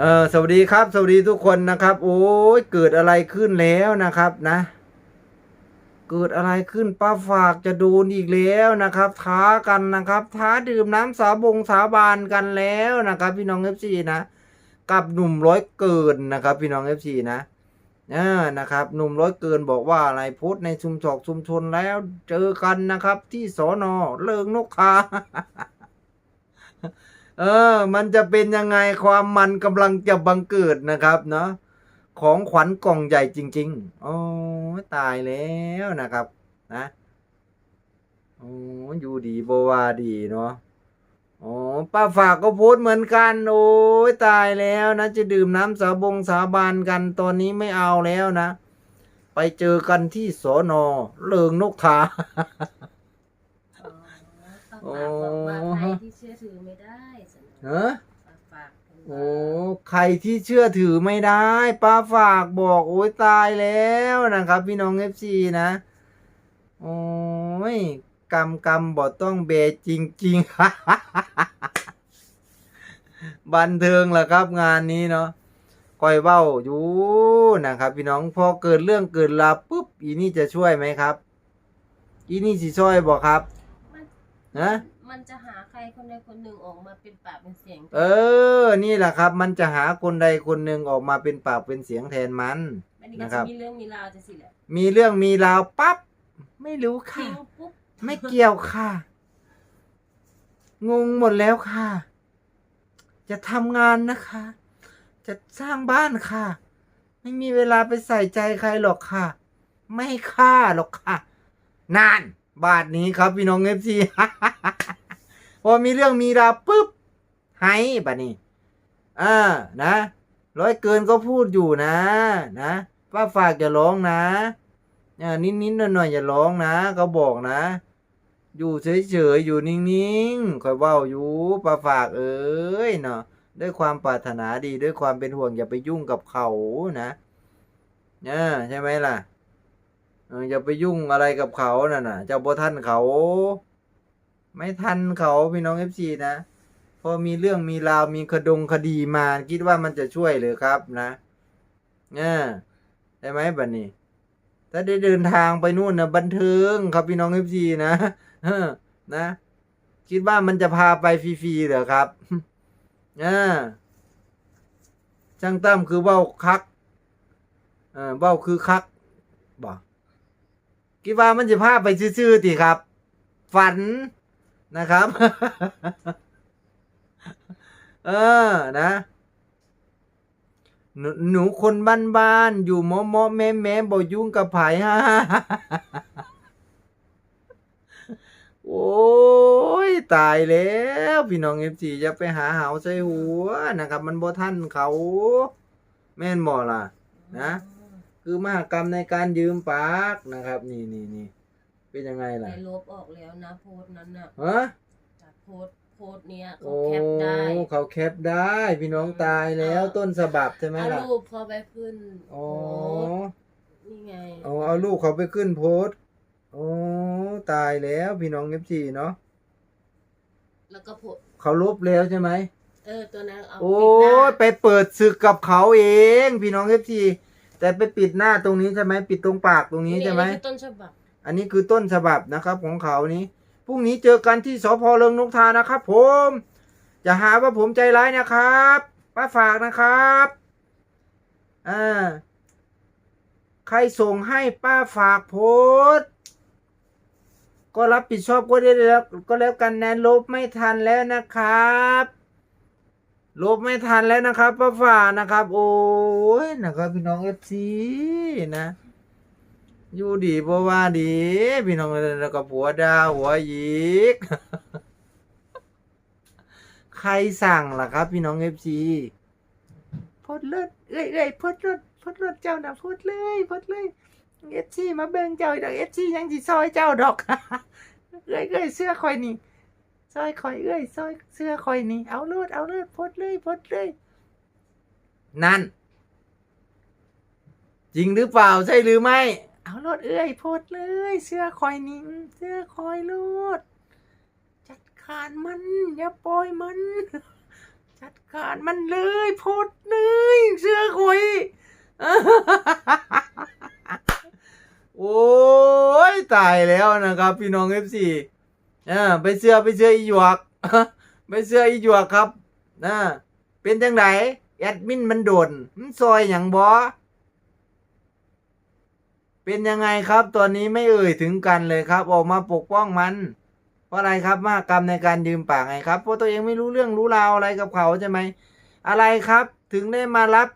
เออสวัสดีครับ สวัสดีทุกคนนะครับ โอ้ยเกิดอะไรขึ้นแล้วนะครับนะ เกิดอะไรขึ้นป้าฝากจะโดนอีกแล้วนะครับ ท้ากันนะครับ ท้าดื่มน้ำสาบงสาบานกันแล้วนะครับ พี่น้องเอฟซีนะกับหนุ่มร้อยเกินนะครับ พี่น้องเอฟซีนะอ่านะครับ หนุ่มร้อยเกินบอกว่าอะไรโพสต์ในชุมชอกชุมชนแล้ว เจอกันนะครับ ที่สอนอเลิงนกทา เออ มันจะเป็นยังไงความมันกำลังจะบังเกิดนะครับเนาะของขวัญกล่องใหญ่จริง ๆ โอ้ยตายแล้วนะครับ นะโอ้อยู่ดีบวาดีเนาะโอ้ป้าฝากก็โพสเหมือนกัน โอ้ยตายแล้วนะจะดื่มน้ำสาบงสาบานกันตอนนี้ไม่เอาแล้วนะ ไปเจอกันที่สอนอเลิงนกทาอ๋อต้องฝากบอกว่าใครที่เชื่อถือไม่ได้ ฮ้อฝากฝากโอ้ใครที่เชื่อถือไม่ได้ป้าฝากบอกโอ้ยตายแล้วนะครับ พี่น้องเอฟซีนะโอ้ยกรรมกรรมบอต้องเบจริงๆบันเทิงแหละครับงานนี้เนาะคอยเว้าอยู่นะครับ พี่น้องพอเกิดเรื่องเกิดราวปุ๊บอีนี่จะช่วยไหมครับ อีนี่สิช่วยบอกครับมันนะ มันจะหาใครคนใดคนหนึ่งออกมาเป็นปากเป็นเสียงเออ นี่แหละครับ มันจะหาคนใดคนหนึ่งออกมาเป็นปากเป็นเสียงแทนมัน อันนี้นะก็ครัจะบมีเรื่องมีราวจะสิแหละมีเรื่องมีราวปั๊บไม่รู้ค่ะ ทิ้งปุ๊บไม่เกี่ยวค่ะ งงหมดแล้วค่ะ จะทำงานนะคะ จะสร้างบ้านค่ะ ไม่มีเวลาไปใส่ใจใครหรอกค่ะ ไม่ค่าหรอกค่ะ นาน บาทนี้ครับพี่น้องเอฟซีพอมีเรื่องมีราวปุ๊บไห้บัดนี้อ่านะร้อยเกินก็พูดอยู่นะ นะป้าฝากอย่าร้องนะอ่านิดๆหน่อยๆอย่าร้องนะเขาบอกนะ อยู่เฉยๆอยู่นิ่งๆคอยเว้าอยู่ป้าฝากเอ้ยเนาะด้วยความปรารถนาดีด้วยความเป็นห่วงอย่าไปยุ่งกับเขานะเนี่ยใช่ไหมล่ะ อย่าไปยุ่งอะไรกับเขาน่ะนะเจ้าบ่ท่านเขา ไม่ทันเขาพี่น้องเอฟซีนะพอมีเรื่องมีราวมีคดงคดีมาคิดว่ามันจะช่วยหรือครับนะเนี่ยใช่ไหมบัดนี้ ถ้าได้เดินทางไปนู่นนะบันเทิงครับพี่น้องเอฟซีนะนะ คิดว่ามันจะพาไปฟรีๆเหรอครับอ่าช่างตั้มคือเบ้าคักเออเบ้าคือคักบอก คิดว่ามันจะพาไปซื่อๆติครับ ฝันนะครับ เออนะหนหนูคนบ้านๆอยู่มอมอแม่แม่บ่ยุ่งกับไผ่ฮะโอ้ยตายแล้วพี่น้องเอฟซีจะไปหาเหาใส่หัวนะครับ มันบ่ทันเขา แม่นบ่ล่ะ นะ คือมหากรรมในการยืมปากนะครับนี่นี่นี่เป็นยังไงล่ะแต่ลบออกแล้วนะโพสต์นั้นน่ะฮะจากโพสต์โพสต์เนี้ยเขาโอ้แคปได้เขาแคปได้ พี่น้องตายแล้วต้นฉบับใช่ไหมเอาล่ะรูปเขาไปขึ้นอ๋อโพสต์นี่ไงเอาเอาลูกเขาไปขึ้นโพสต์โอ้ตายแล้วพี่น้องเอฟซีเนาะแล้วก็โพสต์เขาลบแล้วใช่ไหม เออตัวนั้นเอาโอ้ปิดหน้ายไปเปิดศึกกับเขาเอง พี่น้องเอฟซี แต่ไปปิดหน้าตรงนี้ใช่ไหมปิดตรงปากตรงนี้ใช่ไหมอัคือต้นฉบับ อันนี้คือต้นฉบับนะครับของเขานี้พรุ่งนี้เจอกันที่สพเริงนกทานะครับ ผมจะหาว่าผมใจร้ายนะครับป้าฝากนะครับอ่าใครส่งให้ป้าฝากโพสต์ก็รับผิดชอบก็ได้แล้วก็แล้วกันนะลบไม่ทันแล้วนะครับ ลบไม่ทันแล้วนะครับป้าฝ่านะครับ โอ้ยนะครับพี่น้องเอฟซีนะ อยู่ดีบ่ว่าดี พี่น้องแล้วก็ผัวดาหัวยิกใครสั่งล่ะครับ พี่น้องเอฟซีพดเลิศเอ้ยเอ้ยพดเลิศพดเลิศเจ้านะพดเลยพดเลยเอฟซีมาเบิ่งเจ้าดอกเอฟซียังสิซอยเจ้าดอกเอ้ยเอ้ยเสื้อคอยนี่ ซอยคอยเอ้ยซอยเสื้อคอยนี่เอาเลือดเอาเลือดพดเลยพดเลยนั่น จริงหรือเปล่าใช่หรือไม่ เอาเลือดเอ้ยพดเลย เสื้อคอยนี่เสื้อคอยเลือดจัดการมันอย่าปล่อยมัน จัดการมันเลยพดเลเชื่อคุยโอ้ยตายแล้วนะครับ พี่น้องเอฟซีเออไปเชื่อไปเชื่ออีหยวกไปเชื่ออีหยวกครับนะเป็นจังไดแอดมินมันโดนมันซอยอย่างบอเป็นยังไงครับตอนนี้ไม่เอ่ยถึงกันเลยครับ ออกมาปกป้องมัน เพราะอะไรครับมากกรรมในการยืมปากไงครับเพราะตัวเองไม่รู้เรื่องรู้ราวอะไรกับเขาใช่ไหมอะไรครับ ถึงได้มารับ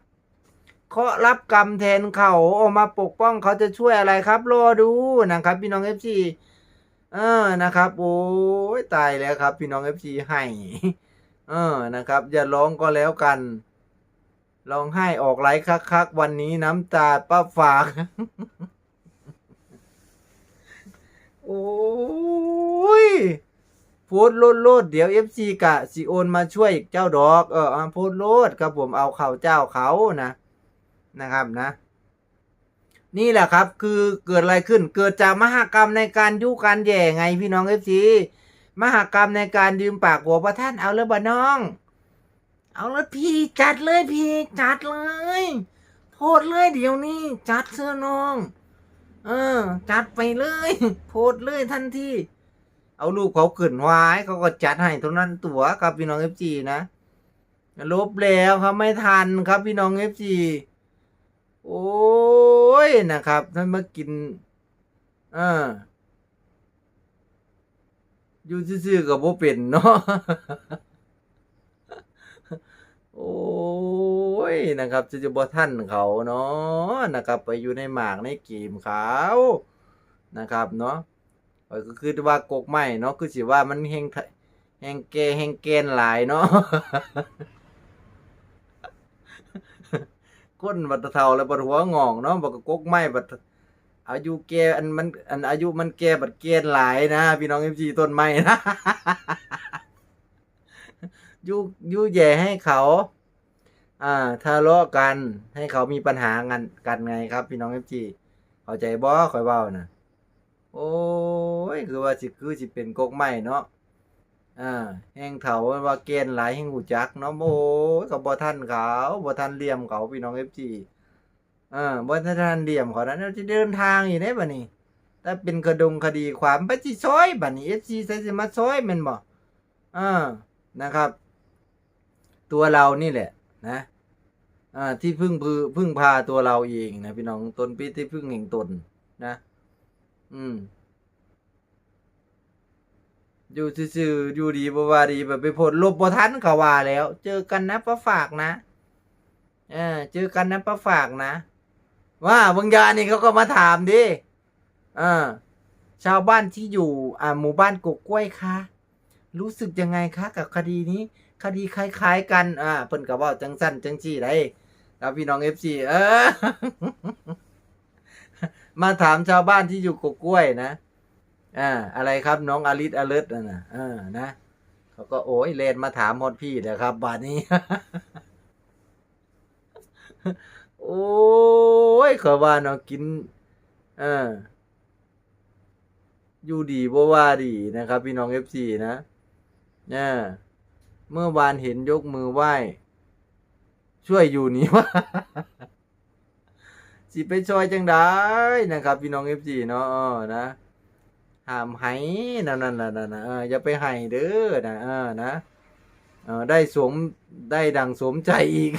เคาะรับกรรมแทนเขาออกมาปกป้องเขาจะช่วยอะไรครับ รอดูนะครับ พี่น้องเอฟซี เออนะครับ โอ้ยตายแล้วครับ พี่น้องเอฟซีให้เออนะครับ อย่าร้องก็แล้วกันร้องไห้ออกไลค์คักๆวันนี้น้ำตาป้าฝากโอ้ยโพสต์โลดโลดเดี๋ยวเอฟซีกะสิโอนมาช่วยเจ้าดอก เออโพสต์โลดครับผมเอาเขาเจ้าเขานะ นะครับนะ นี่แหละครับ คือเกิดอะไรขึ้น เกิดจากมหากรรมในการยุการแย่ไงพี่น้องเอฟซีมหากรรมในการยืมปากหัวประท่านเอาเลยบ่น้อง เอาเลยพี่จัดเลยพี่จัดเลยโพสต์เลยเดี๋ยวนี้ จัดเสื้อน้อง เออ จัดไปเลย โพสต์เลยทันทีเอารูปเขาขึ้นไว้เขาก็จัดให้เท่านั้นตัวครับพี่น้องเอฟซีนะลบแล้วครับไม่ทันครับพี่น้องเอฟซีโอ้ ยนะครับท่านมากินเอออยู่ซื่อๆกับโบเป็นเนาะโอ้ยนะครับจะจะบ่ท่านเขาเนาะนะครับ ไปอยู่ในหมากในกีมเขานะครับเนาะก็คือว่ากกไม้เนาะคือสิว่ามันแหงแหงแกแหงแกนหลายเนาะ ก้นบัดเทาแล้วบัดหัวงอกเนาะบัดกกกไม้บัดอายุแกอันมันอันอายุมันแกบัดเกนหลายนะ พี่น้องเอฟซีต้นไม้นะยุยุแย่ให้เขา อ่าทะเลาะกัน ให้เขามีปัญหากันกันไงครับ พี่น้องเอฟจีเข้าใจบ่คอยเว้านะโอ้ยคือว่าสิคือสิเป็นกกไม้เนาะ อ่าแห้งเถาว่าเกณฑ์หลายแห่งหูจักเนาะโอ้กับบ่ทันเขาบ่ทันเลี่ยมเขาพี่น้องเอฟจีอ่าบ่ทันเลี่ยมเขานั้นจะเดินทางอยู่ได้บ่นี่ถ้าเป็นคดงคดีความไปสิซอยบัดนี้ FC ใส่สิมาซอยแม่นบ่อ่านะครับ ตัวเรานี่แหละ นะอ่าที่พึ่งพือพึ่งพาตัวเราเองนะพี่น้องตนปีที่พึ่งแห่งตนนะ อืม อยู่ซื่อๆอยู่ดีบ่ว่าดีแบบไปโพดลบบ่ทันเขาว่าแล้ว เจอกันนะป้าฝากนะเออเจอกันนะป้าฝากนะ ว่าบางยานี่เขาก็มาถามดิอ่าชาวบ้านที่อยู่อ่าหมู่บ้านกกกล้วยคะรู้สึกยังไงคะ กับคดีนี้ คดีคล้าย ๆ กัน อ่าเพิ่นก็ว้าจังสั้นจังจี้ได้ครับพี่น้อง FC เออ มาถามชาวบ้านที่อยู่กกกล้วยนะ อ่าอะไรครับน้องอลิสอเลิศนะนะเออนะเขาก็โอ้ยเลนมาถามหมดพี่เลยครับบาดนี้ โอ้ยขาว่าเนาะกินเอออยู่ดีบ่ว่าดีนะครับ พี่น้องเอฟซีนะเนี่ยเมื่อวานเห็นยกมือไหว้ ช่วยอยู่นี่ว่าสิไปช่วยจังได้นะครับ พี่น้องเอฟซีเนาะนะ ห้ามไห้นั่นนั่นนั่นนั่นเอออย่าไปไห้เด้อนะเออนะเออได้สมได้ดังสมใจอีก